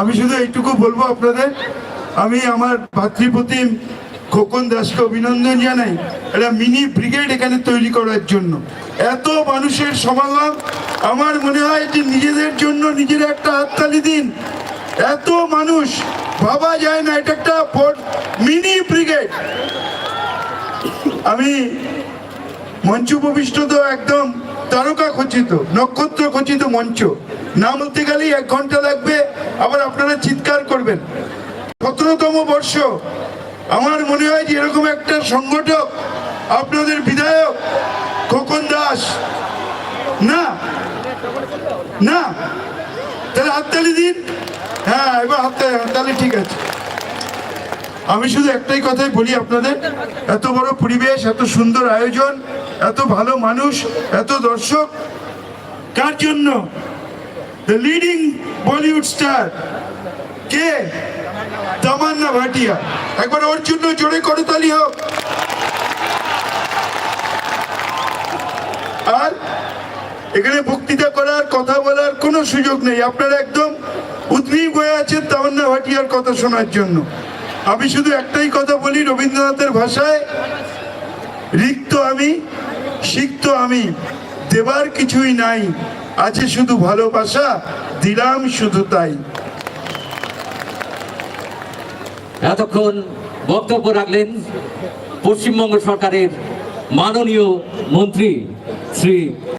আমি শুধু এইটুকু বলব আপনাদের, আমি আমার ভাতৃপ্রতিম খোকন দাসকে অভিনন্দন জানাই, একটা মিনি ব্রিগেড এখানে তৈরি করার জন্য। এত মানুষের সমাগম, আমার মনে হয় যে নিজেদের জন্য নিজেরা একটা হাততালি দিন। এত মানুষ, ভাবা যায় না, এটা একটা মিনি ব্রিগেড। আমি মঞ্চ উপবিষ্ট তো একদম তারকা খচিত, নক্ষত্র খচিত মঞ্চ। না বলতে গেলেই এক ঘণ্টা লাগবে, আবার আপনারা চিৎকার করবেন। সতেরোতম বর্ষ, আমার মনে হয় যে এরকম একটা সংগঠক আপনাদের বিধায়ক খোকন দাস। না না, তাহলে হাততালি দিন। হ্যাঁ এবার হাততালি হাততালি ঠিক আছে। আমি শুধু একটাই কথাই বলি আপনাদের, এত বড় পরিবেশ, এত সুন্দর আয়োজন, এত ভালো মানুষ, এত দর্শক, কার জন্য? দ্য লিডিং বলিউড স্টার কে? তামান্না ভাটিয়া। একবার ওর জন্য জোরে করতালি হোক। আর এখানে বক্তৃতা করার, কথা বলার কোনো সুযোগ নেই। আপনারা একদম উদ্গ্রীব হয়ে আছেন তামান্না ভাটিয়ার কথা শোনার জন্য। আমি শুধু একটাই কথা বলি রবীন্দ্রনাথের ভাষায়, রিক্ত আমি, সিক্ত আমি, দেবার কিছুই নাই, আছে শুধু ভালোবাসা, দিলাম শুধু তাই। এতক্ষণ বক্তব্য রাখলেন পশ্চিমবঙ্গ সরকারের মাননীয় মন্ত্রী শ্রী